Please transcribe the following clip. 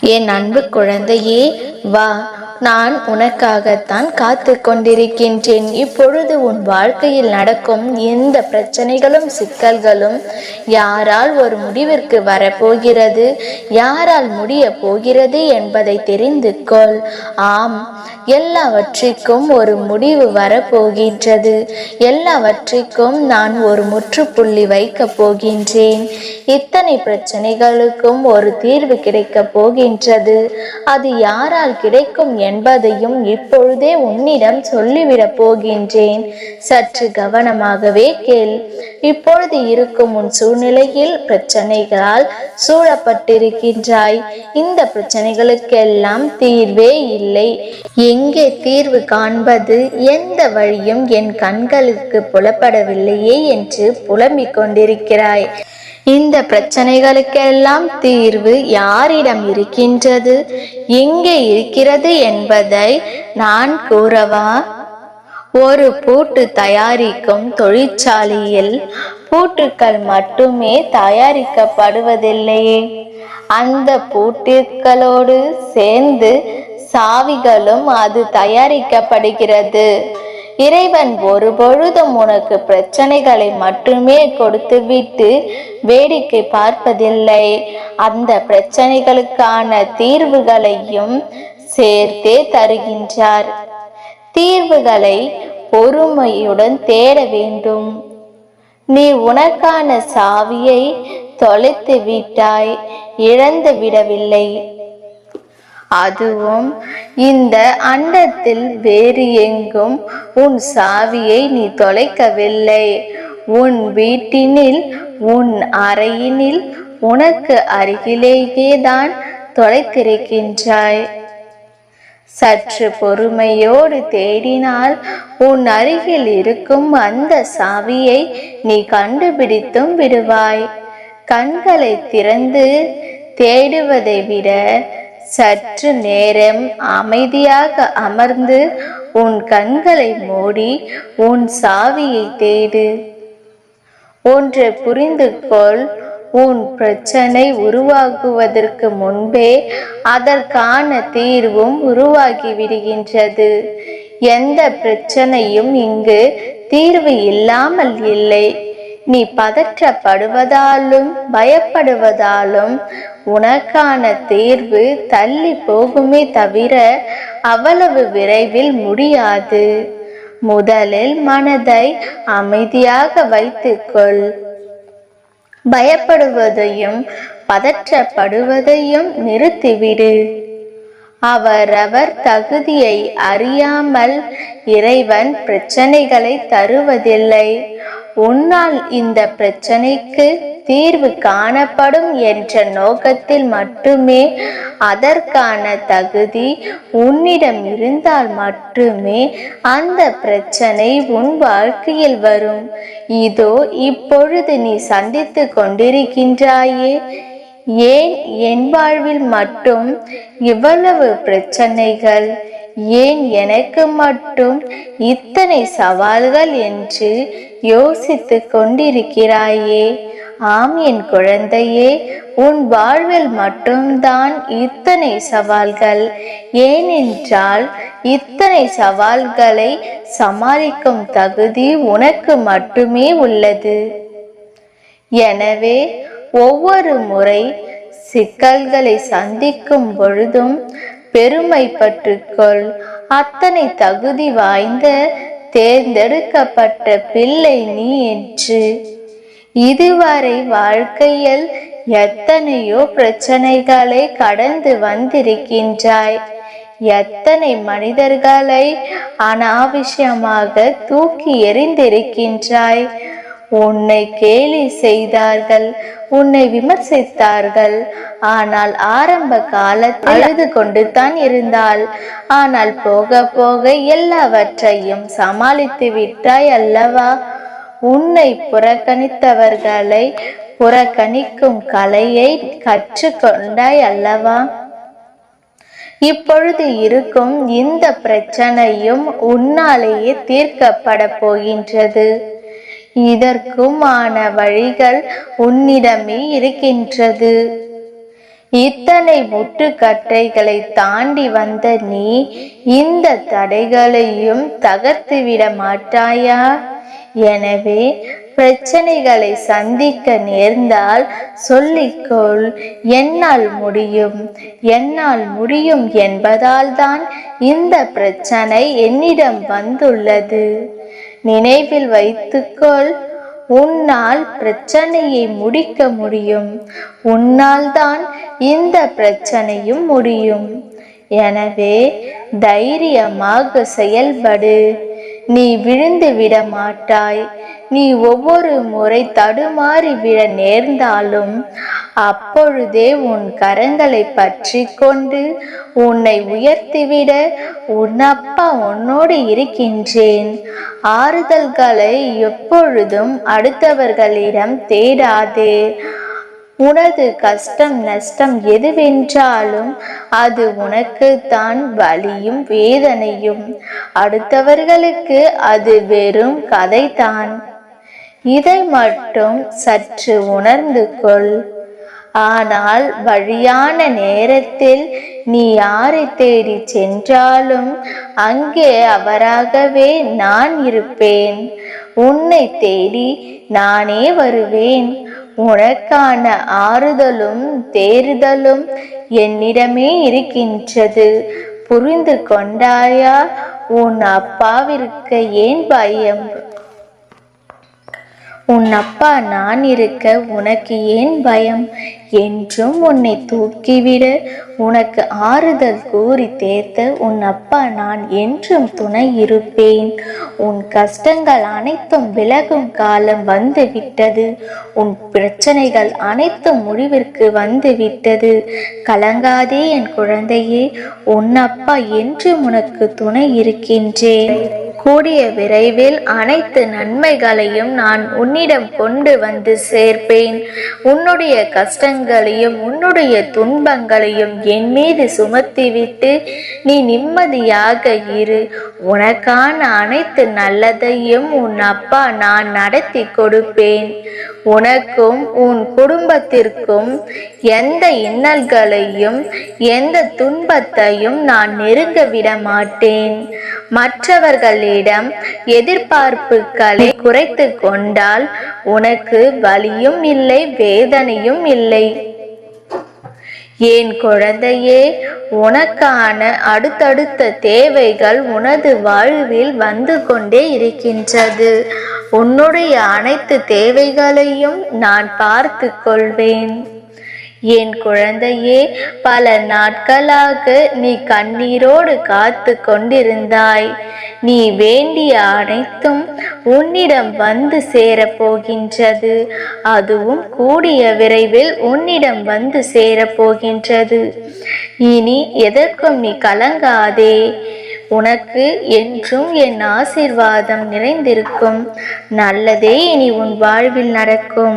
என் அன்பு குழந்தையே வா நான் உனக்காகத்தான் காத்து கொண்டிருக்கின்றேன். இப்பொழுது உன் வாழ்க்கையில் நடக்கும் எந்த பிரச்சனைகளும் சிக்கல்களும் யாரால் ஒரு முடிவிற்கு வரப்போகிறது? யாரால் முடிய போகிறது என்பதை தெரிந்து கொள். ஆம் எல்லாவற்றிற்கும் ஒரு முடிவு வரப்போகின்றது. எல்லாவற்றிற்கும் நான் ஒரு முற்றுப்புள்ளி வைக்கப் போகின்றேன். இத்தனை பிரச்சனைகளுக்கும் ஒரு தீர்வு கிடைக்கப் போகின்றது. அது யாரால் கிடைக்கும் என்பதையும் இப்பொழுதே உன்னிடம் சொல்லிவிடப் போகின்றேன். சற்று கவனமாகவே கேள். இப்பொழுது இருக்கும் உன் சூழ்நிலையில் பிரச்சனைகளால் சூழப்பட்டிருக்கின்றாய். இந்த பிரச்சனைகளுக்கெல்லாம் தீர்வே இல்லை. எங்கே தீர்வு காண்பது எந்த வழியும் என் கண்களுக்கு புலப்படவில்லையே என்று புலம்பிக் கொண்டிருக்கிறாய். இந்த பிரச்சனைகளுக்கெல்லாம் தீர்வு யாரிடம் இருக்கின்றது? எங்கே இருக்கிறது என்பதை நான் கூறவா? ஒரு பூட்டு தயாரிக்கும் தொழிற்சாலையில் பூட்டுக்கள் மட்டுமே தயாரிக்கப்படுவதில்லையே. அந்த பூட்டுக்களோடு சேர்ந்து சாவிகளும் அது தயாரிக்கப்படுகிறது. இறைவன் ஒரு பொழுதும் உனக்கு பிரச்சனைகளை மட்டுமே கொடுத்துவிட்டு வேடிக்கை பார்ப்பதில்லை. அந்த பிரச்சனைகளுக்கான தீர்வுகளையும் சேர்த்தே தருகின்றார். தீர்வுகளை பொறுமையுடன் தேட வேண்டும். நீ உனக்கான சாவியை தொலைத்து விட்டாய் இழந்து விடவில்லை. அதுவும் இந்த அண்டத்தில் வேறு எங்கும் உன் சாவியை நீ தொலைக்கவில்லை. உன் வீட்டினில் உன் அறையினில் உனக்கு அருகிலேயே தான் தொலைத்திருக்கின்றாய். சற்று பொறுமையோடு தேடினால் உன் அருகில் இருக்கும் அந்த சாவியை நீ கண்டுபிடித்தும் விடுவாய். கண்களை திறந்து தேடுவதை விட சற்று நேரம் அமைதியாக அமர்ந்து உன் கண்களை மூடி உன் சாவியை தேடு. ஒன்றை புரிந்து கொள் உன் பிரச்சனை உருவாகுவதற்கு முன்பே அதற்கான தீர்வும் உருவாகி விடுகின்றது. எந்த பிரச்சனையும் இங்கு தீர்வு இல்லாமல் இல்லை. நீ பதற்றப்படுவதாலும் பயப்படுவதாலும் உனக்கான தீர்வு தள்ளி போகுமே தவிர அவ்வளவு விரைவில் முடியாது. முதலில் மனதை அமைதியாக வைத்துக்கொள். பயப்படுவதையும் பதற்றப்படுவதையும் நிறுத்திவிடு. அவரவர் தகுதியை அறியாமல் இறைவன் பிரச்சனைகளை தருவதில்லை. உன்னால் இந்த பிரச்சனைக்கு தீர்வு காணப்படும் என்ற நோக்கத்தில் மட்டுமே அதற்கான தகுதி உன்னிடம் இருந்தால் மட்டுமே அந்த பிரச்சனை உன் வாழ்க்கையில் வரும். இதோ இப்பொழுது நீ சந்தித்து கொண்டிருக்கின்றாயே. ஏன் என் வாழ்வில் மட்டும் இவ்வளவு பிரச்சனைகள்? ஏன் எனக்கு மட்டும் இத்தனை சவால்கள் என்று யோசித்து கொண்டிருக்கிறாயே? ஆம் என் குழந்தையே உன் வாழ்வில் மட்டும்தான் இத்தனை சவால்கள். ஏனென்றால் இத்தனை சவால்களை சமாளிக்கும் தகுதி உனக்கு மட்டுமே உள்ளது. எனவே ஒவ்வொரு முறை சிக்கல்களை சந்திக்கும் பொழுதும் பெருமை பற்றுக்கொள் அத்தனை தகுதி வாய்ந்த தேர்ந்தெடுக்கப்பட்ட பிள்ளை நீ என்று. இதுவரை வாழ்க்கையில் எத்தனையோ பிரச்சனைகளை கடந்து வந்திருக்கின்றாய். எத்தனை மனிதர்களை அனாவசியமாக தூக்கி எறிந்திருக்கின்றாய். உன்னை கேலி செய்தார்கள் உன்னை விமர்சித்தார்கள். ஆனால் ஆரம்ப காலத்தில் அழுது கொண்டு தான் இருந்தாள். ஆனால் போக போக எல்லாவற்றையும் சமாளித்து விட்டாய் அல்லவா? உன்னை புறக்கணித்தவர்களை புறக்கணிக்கும் கலையை கற்றுக்கொண்டாய் அல்லவா? இப்பொழுது இருக்கும் இந்த பிரச்சனையும் உன்னாலேயே தீர்க்கப்பட போகின்றது. இதற்குமான வழிகள் உன்னிடமே இருக்கின்றது. இத்தனை முட்டுக்கட்டைகளை தாண்டி வந்த நீ இந்த தடைகளையும் தகர்த்துவிட மாட்டாயா? எனவே பிரச்சனைகளை சந்திக்க நேர்ந்தால் சொல்லிக்கொள் என்னால் முடியும் என்னால் முடியும் என்பதால் தான் இந்த பிரச்சனை என்னிடம் வந்துள்ளது. நினைவில் வைத்துக்கொள். உன்னால் பிரச்சனையை முடிக்க முடியும். உன்னால் தான் இந்த பிரச்சனையும் முடியும். எனவே தைரியமாக செயல்படு. நீ விழுந்து விட மாட்டாய். நீ ஒவ்வொரு முறை தடுமாறி விழ நேர்ந்தாலும் அப்பொழுதே உன் கரங்களை பற்றி கொண்டு உன்னை உயர்த்திவிட உன் அப்பா உன்னோடு இருக்கின்றேன். ஆறுதல்களை எப்பொழுதும் அடுத்தவர்களிடம் தேடாதே. உனது கஷ்டம் நஷ்டம் எதுவென்றாலும் அது உனக்கு தான் வலியும் வேதனையும். அடுத்தவர்களுக்கு அது வெறும் கதைதான். இதை மட்டும் சற்று உணர்ந்து கொள். ஆனால் வழியான நேரத்தில் நீ யாரை தேடி சென்றாலும் அங்கே அவராகவே நான் இருப்பேன். உன்னை தேடி நானே வருவேன். உனக்கான ஆறுதலும் தேறுதலும் என்னிடமே இருக்கின்றது. புரிந்து கொண்டாயா? உன் அப்பாவிற்கு ஏன் பயம்? உன் அப்பா நான் இருக்க உனக்கு ஏன் பயம்? என்றும் உன்னை தூக்கிவிட. உனக்கு ஆறுதல் கூறி தேர்த்த உன் அப்பா நான் என்றும் துணை இருப்பேன். உன் கஷ்டங்கள் அனைத்தும் விலகும் காலம் வந்து விட்டது உன் பிரச்சனைகள் அனைத்தும் முடிவிற்கு வந்து விட்டது கலங்காதே என் குழந்தையே உன் அப்பா என்றும் உனக்கு துணை இருக்கின்றேன். கூடிய விரைவில் அனைத்து நன்மைகளையும் நான் உன் உன்னிடம் கொண்டு வந்து சேர்ப்பேன். உன்னுடைய கஷ்டங்களையும் உன்னுடைய துன்பங்களையும் என் மீது சுமத்திவிட்டு நீ நிம்மதியாக இரு. உனக்கான அனைத்து நல்லதையும் உன் அப்பா நான் நடத்தி கொடுப்பேன். உனக்கும் உன் குடும்பத்திற்கும் எந்த இன்னல்களையும் எந்த துன்பத்தையும் நான் நெருங்க விட மாட்டேன். மற்றவர்களிடம் எதிர்பார்ப்புகளை குறைத்து கொண்டால் உனக்கு வலியும் இல்லை வேதனையும் இல்லை. என் குழந்தையே உனக்கான அடுத்தடுத்த தேவைகள் உனது வாழ்வில் வந்து கொண்டே இருக்கின்றது. உன்னுடைய அனைத்து தேவைகளையும் நான் பார்த்து கொள்வேன். என் குழந்தையே பல நாட்களாக நீ கண்ணீரோடு காத்து கொண்டிருந்தாய். நீ வேண்டிய அனைத்தும் உன்னிடம் வந்து சேரப் போகின்றது. அதுவும் கூடிய விரைவில் உன்னிடம் வந்து சேரப் போகின்றது. இனி எதற்கும் நீ கலங்காதே. உனக்கு என்றும் என் ஆசிர்வாதம் நிறைந்திருக்கும். நல்லதே இனி உன் வாழ்வில் நடக்கும்.